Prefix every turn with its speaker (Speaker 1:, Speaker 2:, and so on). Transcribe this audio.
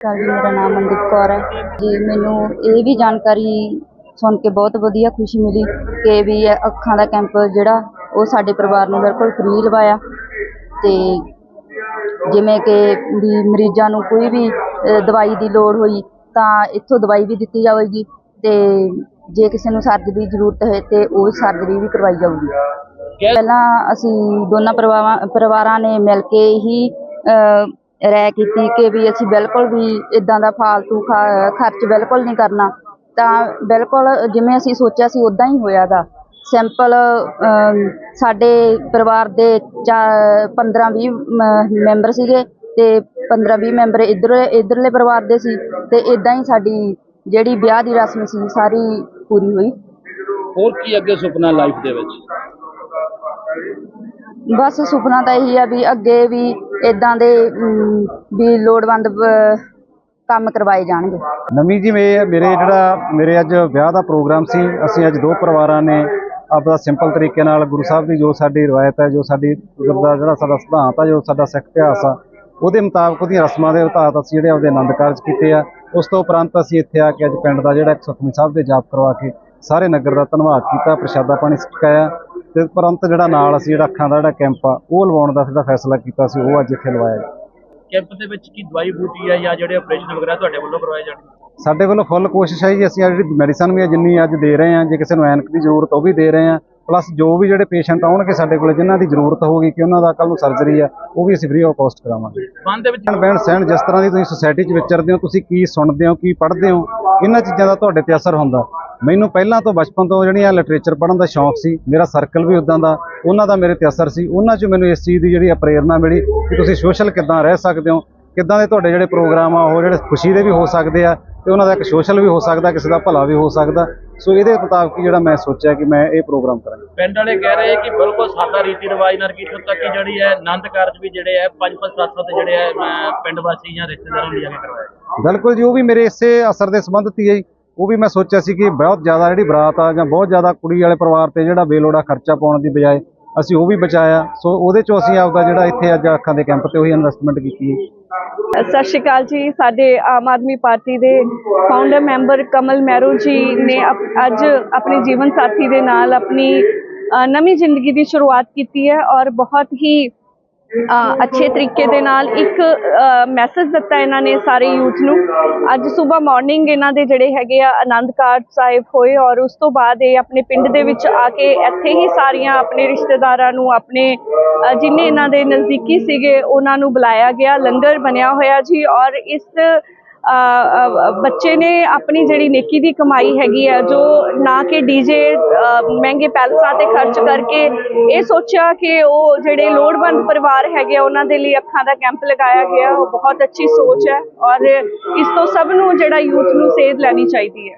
Speaker 1: Sir ਜੀ ਮੇਰਾ ਨਾਮ ਮਨਦੀਪ ਕੌਰ ਹੈ। ਜੀ ਮੈਨੂੰ ਇਹ ਵੀ ਜਾਣਕਾਰੀ ਸੁਣ ਕੇ ਬਹੁਤ ਵਧੀਆ ਖੁਸ਼ੀ ਮਿਲੀ ਕਿ ਵੀ ਇਹ ਅੱਖਾਂ ਦਾ ਕੈਂਪ ਜਿਹੜਾ ਉਹ ਸਾਡੇ ਪਰਿਵਾਰ ਨੂੰ ਬਿਲਕੁਲ ਫ੍ਰੀ ਲਵਾਇਆ। ਤੇ ਜਿਵੇਂ ਕਿ ਵੀ ਮਰੀਜ਼ਾਂ ਨੂੰ ਕੋਈ ਵੀ ਅ, ਦਵਾਈ ਦੀ ਲੋੜ ਹੋਈ ਤਾਂ ਇੱਥੋਂ ਦਵਾਈ ਵੀ ਦਿੱਤੀ ਜਾਵੇਗੀ ਤੇ ਜੇ ਕਿਸੇ ਨੂੰ ਸਰਜਰੀ ਦੀ ਜ਼ਰੂਰਤ ਹੈ ਤੇ ਉਹ ਸਰਜਰੀ ਵੀ ਕਰਵਾਈ ਜਾਊਗੀ। ਪਹਿਲਾਂ ਅਸੀਂ ਦੋਨਾਂ ਪਰਿਵਾਰਾਂ ਪਰਿਵਾਰਾਂ ਨੇ ਮਿਲ ਕੇ ਹੀ ਅ, ਰਾਏ ਕੀਤੀ ਕਿ ਵੀ ਅਸੀਂ ਬਿਲਕੁਲ ਵੀ ਇਦਾਂ ਦਾ ਫਾਲਤੂ ਖਰਚ ਬਿਲਕੁਲ ਨਹੀਂ ਕਰਨਾ। ਤਾਂ ਬਿਲਕੁਲ ਜਿਵੇਂ ਅਸੀਂ ਸੋਚਿਆ ਸੀ ਉਦਾਂ ਹੀ ਹੋਇਆਗਾ ਸਿੰਪਲ ਸਾਡੇ ਪਰਿਵਾਰ ਦੇ 15 20 ਮੈਂਬਰ ਸੀਗੇ ਤੇ 15 20 ਮੈਂਬਰ ਇੱਧਰ ਇੱਧਰਲੇ ਪਰਿਵਾਰ ਦੇ ਸੀ ਤੇ ਇਦਾਂ ਹੀ ਸਾਡੀ ਜਿਹੜੀ ਵਿਆਹ ਦੀ ਰਸਮ ਸੀ ਸਾਰੀ ਪੂਰੀ ਹੋਈ।
Speaker 2: ਹੋਰ ਕੀ ਅੱਗੇ ਸੁਪਨਾ ਲਾਈਫ ਦੇ ਵਿੱਚ?
Speaker 1: ਬਸ ਸੁਪਨਾ ਤਾਂ ਇਹੀ ਆ ਵੀ ਅੱਗੇ ਵੀ ਇਦਾਂ ਦੇ ਵੀ ਲੋੜਵੰਦ ਕੰਮ ਕਰਵਾਏ ਜਾਣਗੇ।
Speaker 3: ਨਵੀਂ ਜੀ ਮੇ- ਮੇਰੇ ਜਿਹੜਾ, ਮੇਰੇ ਅੱਜ ਵਿਆਹ ਦਾ ਪ੍ਰੋਗਰਾਮ ਸੀ, ਅਸੀਂ ਅੱਜ ਦੋ ਪਰਿਵਾਰਾਂ ਨੇ ਆਪਦਾ ਸਿੰਪਲ ਤਰੀਕੇ ਨਾਲ ਗੁਰੂ ਸਾਹਿਬ ਦੀ ਜੋ ਸਾਡੀ ਰਵਾਇਤ ਹੈ, ਜੋ ਸਾਡੀ ਗੁਰੂ ਜਿਹੜਾ ਸਾਡਾ ਸਿਧਾਂਤ ਆ ਜੋ ਸਾਡਾ ਸਿੱਖ ਇਤਿਹਾਸ ਆ, ਉਹਦੇ ਮੁਤਾਬਕ ਉਹਦੀਆਂ ਰਸਮਾਂ ਦੇ ਮੁਤਾਬਕ ਅਸੀਂ ਜਿਹੜੇ ਉਹਦੇ ਆਨੰਦ ਕਾਰਜ ਕੀਤੇ ਆ। ਉਸ ਤੋਂ ਉਪਰੰਤ ਅਸੀਂ ਇੱਥੇ ਆ ਕੇ ਅੱਜ ਪਿੰਡ ਦਾ ਜਿਹੜਾ 108 ਸਾਹਿਬ ਦੇ ਜਾਪ ਕਰਵਾ ਕੇ ਸਾਰੇ ਨਗਰ ਦਾ ਧੰਨਵਾਦ ਕੀਤਾ, ਪ੍ਰਸ਼ਾਦਾ ਪਾਣੀ ਛਕਾਇਆ ਤੇ ਉਪਰੰਤ ਜਿਹੜਾ ਨਾਲ ਅਸੀਂ ਜਿਹੜਾ ਅੱਖਾਂ ਦਾ ਜਿਹੜਾ ਕੈਂਪ ਆ ਉਹ ਲਵਾਉਣ ਦਾ ਸਾਡਾ ਫੈਸਲਾ ਕੀਤਾ ਸੀ ਉਹ ਅੱਜ ਇੱਥੇ ਲਵਾਇਆ ਗਿਆ।
Speaker 2: ਕੈਂਪ ਦੇ ਵਿੱਚ ਕੀ ਦਵਾਈ ਬੂਟੀ ਹੈ ਜਾਂ ਜਿਹੜੇ ਆਪਰੇਸ਼ਨ ਵਗੈਰਾ ਤੁਹਾਡੇ ਵੱਲੋਂ ਕਰਵਾਏ ਜਾਣਗੇ
Speaker 3: ਸਾਡੇ ਵੱਲੋਂ ਫੁੱਲ ਕੋਸ਼ਿਸ਼ ਹੈ ਜੀ ਅਸੀਂ ਜਿਹੜੀ ਮੈਡੀਸਨ ਵੀ ਹੈ ਜਿੰਨੀ ਅੱਜ ਦੇ ਰਹੇ ਹਾਂ ਜੇ ਕਿਸੇ ਨੂੰ ਐਨਕ ਦੀ ਜ਼ਰੂਰਤ ਉਹ ਵੀ ਦੇ ਰਹੇ ਹਾਂ ਪਲੱਸ ਜੋ ਵੀ ਜਿਹੜੇ ਪੇਸ਼ੈਂਟ ਆਉਣਗੇ ਸਾਡੇ ਕੋਲ ਜਿਨ੍ਹਾਂ ਦੀ ਜ਼ਰੂਰਤ ਹੋਗੀ ਕਿ ਉਹਨਾਂ ਦਾ ਕੱਲ ਨੂੰ ਸਰਜਰੀ ਆ ਉਹ ਵੀ ਅਸੀਂ ਫ੍ਰੀ ਆਫ ਕਾਸਟ ਕਰਾਵਾਂਗੇ।
Speaker 2: ਬੰਦ ਦੇ ਵਿੱਚ
Speaker 3: ਭੈਣ ਸਹਿਣ ਜਿਸ ਤਰ੍ਹਾਂ ਦੀ ਤੁਸੀਂ ਸੁਸਾਇਟੀ 'ਚ ਵਿਚਰਦੇ ਹੋ ਤੁਸੀਂ ਕੀ ਸੁਣਦੇ ਹੋ ਕੀ ਪੜ੍ਹਦੇ ਹੋ ਇਹਨਾਂ ਚੀਜ਼ਾਂ ਦਾ ਤੁਹਾਡੇ ਤੇ ਅਸਰ ਹੁੰਦਾ। ਮੈਨੂੰ ਪਹਿਲਾਂ ਤੋਂ ਬਚਪਨ ਤੋਂ ਜਿਹੜੀਆਂ ਲਿਟਰੇਚਰ ਪੜ੍ਹਨ ਦਾ ਸ਼ੌਂਕ ਸੀ ਮੇਰਾ ਸਰਕਲ ਵੀ ਉਦਾਂ ਦਾ ਉਹਨਾਂ ਦਾ ਮੇਰੇ ਤੇ ਅਸਰ ਸੀ। ਉਹਨਾਂ 'ਚ ਮੈਨੂੰ ਇਸ ਚੀਜ਼ ਦੀ ਜਿਹੜੀ ਆ ਪ੍ਰੇਰਨਾ ਮਿਲੀ ਕਿ ਤੁਸੀਂ ਸੋਸ਼ਲ ਕਿੱਦਾਂ ਰਹਿ ਸਕਦੇ ਹੋ ਕਿੱਦਾਂ ਦੇ ਤੁਹਾਡੇ ਜਿਹੜੇ ਪ੍ਰੋਗਰਾਮ ਆ ਉਹ ਜਿਹੜੇ ਖੁਸ਼ੀ ਦੇ ਵੀ ਹੋ ਸਕਦੇ ਆ ਤੇ ਉਹਨਾਂ ਦਾ ਇੱਕ ਸੋਸ਼ਲ ਵੀ ਹੋ ਸਕਦਾ ਕਿਸੇ ਦਾ ਭਲਾ ਵੀ ਹੋ ਸਕਦਾ। ਸੋ ਇਹਦੇ ਮੁਤਾਬਕ ਜਿਹੜਾ ਮੈਂ ਸੋਚਿਆ ਕਿ ਮੈਂ ਇਹ ਪ੍ਰੋਗਰਾਮ ਕਰਾਂ
Speaker 2: ਪਿੰਡ ਵਾਲੇ ਕਹਿ ਰਹੇ ਕਿ ਬਿਲਕੁਲ ਸਾਦਾ ਰੀਤੀ ਰਿਵਾਜ ਨਾਲ ਕੀ ਇੱਥੋਂ ਤੱਕ ਕਿ ਜਿਹੜੀ ਹੈ ਆਨੰਦ ਕਾਰਜ ਵੀ ਜਿਹੜੇ ਹੈ ਪੰਜ ਪੰਜ ਸੱਤ ਸੱਤ ਜਿਹੜੇ ਹੈ ਅਮ, ਪਿੰਡ ਵਾਸੀ ਜਾਂ ਰਿਸ਼ਤੇਦਾਰਾਂ ਨੂੰ ਲਿਆ ਕੇ ਕਰਵਾਏ
Speaker 3: ਬਿਲਕੁਲ ਜੀ ਉਹ ਵੀ ਮੇਰੇ ਇਸੇ ਅਸਰ ਦੇ ਸੰਬੰਧਿਤ ਹੀ ਹੈ ਜੀ। ਉਹ ਵੀ ਮੈਂ ਸੋਚਿਆ ਸੀ ਕਿ ਬਹੁਤ ਜ਼ਿਆਦਾ ਜਿਹੜੀ ਬਰਾਤ ਆ ਜਾਂ ਬਹੁਤ ਜ਼ਿਆਦਾ ਕੁੜੀ ਵਾਲੇ ਪਰਿਵਾਰ ਤੇ ਜਿਹੜਾ ਬੇਲੋੜਾ ਖਰਚਾ ਪਾਉਣ ਦੀ ਬਜਾਏ ਅਸੀਂ ਉਹ ਵੀ ਬਚਾਇਆ। ਸੋ ਉਹਦੇ ਚੋਂ ਅਸੀਂ ਆਪਦਾ ਜਿਹੜਾ ਇੱਥੇ ਅੱਜ ਅੱਖਾਂ ਦੇ ਕੈਂਪ ਤੇ ਉਹੀ ਇਨਵੈਸਟਮੈਂਟ ਕੀਤੀ ਹੈ।
Speaker 4: ਸਤਿ ਸ਼੍ਰੀ ਅਕਾਲ ਜੀ। ਸਾਡੇ ਆਮ ਆਦਮੀ ਪਾਰਟੀ ਦੇ ਫਾਊਂਡਰ ਮੈਂਬਰ ਕਮਲ ਮੈਰੂ ਜੀ ਨੇ ਅਪ- ਅੱਜ ਆਪਣੇ ਜੀਵਨ ਸਾਥੀ ਦੇ ਨਾਲ ਆਪਣੀ ਨਵੀਂ ਜ਼ਿੰਦਗੀ ਦੀ ਸ਼ੁਰੂਆਤ ਕੀਤੀ ਹੈ ਔਰ ਬਹੁਤ ਹੀ ਅੱਛੇ ਤਰੀਕੇ ਦੇ ਨਾਲ ਇੱਕ ਮੈਸੇਜ ਦਿੱਤਾ ਇਹਨਾਂ ਨੇ ਸਾਰੇ ਯੂਥ ਨੂੰ। ਅੱਜ ਸਵੇਰ ਮਾਰਨਿੰਗ ਇਹਨਾਂ ਦੇ ਜਿਹੜੇ ਹੈਗੇ ਆ ਆਨੰਦ ਕਾਰਜ ਸਾਹਿਬ ਹੋਏ ਔਰ ਉਸ ਤੋਂ ਬਾਅਦ ਇਹ ਆਪਣੇ ਪਿੰਡ ਦੇ ਵਿੱਚ ਆ ਕੇ ਇੱਥੇ ਹੀ ਸਾਰੀਆਂ ਆਪਣੇ ਰਿਸ਼ਤੇਦਾਰਾਂ ਨੂੰ, ਆਪਣੇ ਜਿੰਨੇ ਇਹਨਾਂ ਦੇ ਨਜ਼ਦੀਕੀ ਸੀਗੇ, ਉਹਨਾਂ ਨੂੰ ਬੁਲਾਇਆ ਗਿਆ। ਲੰਗਰ ਬਣਿਆ ਹੋਇਆ ਜੀ ਔਰ ਇਸ ਬੱਚੇ ਨੇ ਆਪਣੀ ਜਿਹੜੀ ਨੇਕੀ ਦੀ ਕਮਾਈ ਹੈਗੀ ਆ, ਜੋ ਨਾ ਕਿ ਡੀਜੇ ਮਹਿੰਗੇ ਪੈਲਸਾਂ ਤੇ ਖਰਚ ਕਰਕੇ ਇਹ ਸੋਚਿਆ ਕਿ ਉਹ ਜਿਹੜੇ ਲੋੜਵੰਦ ਪਰਿਵਾਰ ਹੈਗੇ ਆ, ਉਹਨਾਂ ਦੇ ਲਈ ਅੱਖਾਂ ਦਾ ਕੈਂਪ ਲਗਾਇਆ ਗਿਆ, ਉਹ ਬਹੁਤ ਅੱਛੀ ਸੋਚ ਹੈ ਔਰ ਇਸ ਤੋਂ ਸਭ ਨੂੰ ਜਿਹੜਾ ਯੂਥ ਨੂੰ ਸੇਧ ਲੈਣੀ ਚਾਹੀਦੀ ਹੈ।